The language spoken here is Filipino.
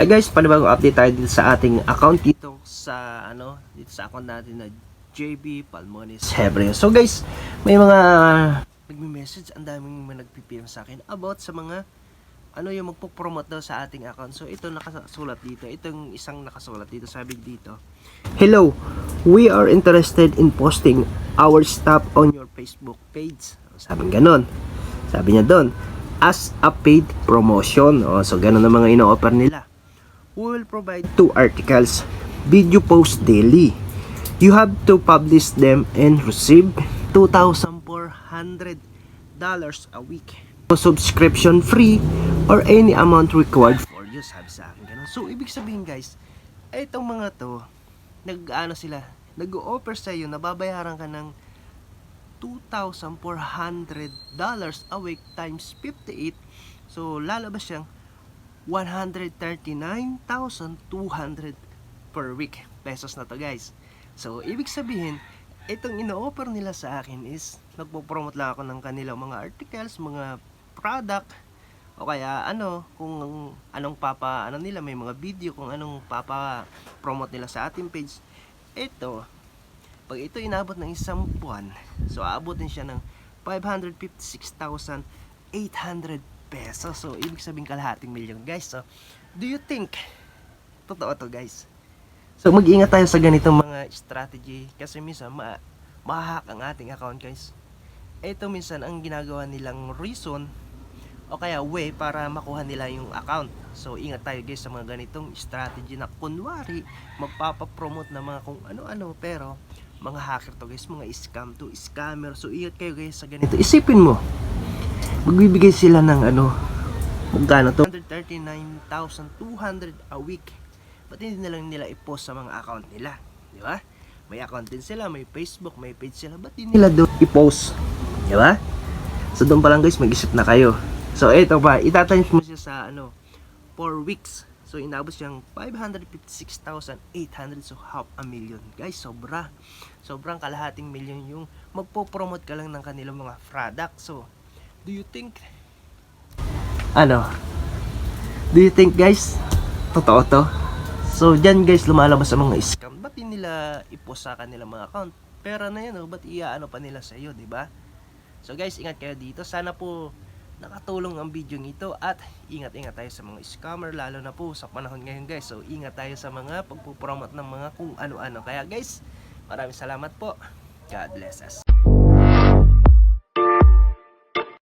Hi guys, panibagong update tayo dito sa ating account dito sa ano, dito sa account natin na JB Palmones Hebreo. So guys, may mga nagme-message, ang daming mga nagpi-PM sa akin about sa mga ano yung magpo-promote daw sa ating account. So ito nakasulat dito, itong isang nakasulat dito, sabi dito. Hello, we are interested in posting our stuff on your Facebook page. Sabi ganon. Sabi niya doon, as a paid promotion. O, so ganun ang mga ino-offer nila. We will provide two articles, video post daily. You have to publish them and receive $2,400 a week. Subscription free or any amount required for you, sabi sa akin ganun. So, ibig sabihin guys, itong mga to, nag-ano sila, nag-offer sa iyo, nababayaran ka ng $2,400 a week times 58. So, lalabas siyang 139,200 per week pesos na to guys. So, ibig sabihin, itong ino-offer nila sa akin is nagpo-promote lang ako ng kanilang mga articles, mga product, o kaya ano, kung anong papa, ano nila, may mga video, kung anong papa promote nila sa ating page. Ito, pag ito inabot ng isang buwan, so aabotin siya ng 556,800 pesos. So, ibig sabihin kalahating milyon, guys. So, do you think, totoo to, guys? So, mag-ingat tayo sa ganitong mga strategy kasi minsan ma mahahack ang ating account, guys. Ito minsan ang ginagawa nilang reason o kaya way para makuha nila yung account. So, ingat tayo guys sa mga ganitong strategy na kunwari magpapapromote na mga kung ano-ano pero mga hacker to guys, mga scam to, scammer. So, ingat kayo guys sa ganito. Isipin mo, magbibigay sila ng ano, magkano to? 139,200 a week. Ba't hindi na lang nila i-post sa mga account nila? Di ba? May account din sila, may Facebook, may page sila. Ba't hindi nila doon i-post? Di ba? So, doon pa lang guys, mag-isip na kayo. So, eto pa, itatimes mo siya sa ano, 4 weeks. So, inabot siyang 556,800. So, half a million. Guys, sobra. Sobrang kalahating million yung magpo-promote ka lang ng kanilang mga product. So, do you think, ano, do you think guys, totoo to? So, dyan guys, lumalabas ang mga scam. Ba't nila i-post sa kanilang mga account? Pera na yan, oh. ba't iaano pa nila sa iyo, di ba? So guys, ingat kayo dito. Sana po nakatulong ang video nito at ingat-ingat tayo sa mga scammer lalo na po sa panahon ngayon guys. So ingat tayo sa mga pagpupromote ng mga kung ano-ano. Kaya guys, maraming salamat po. God bless us.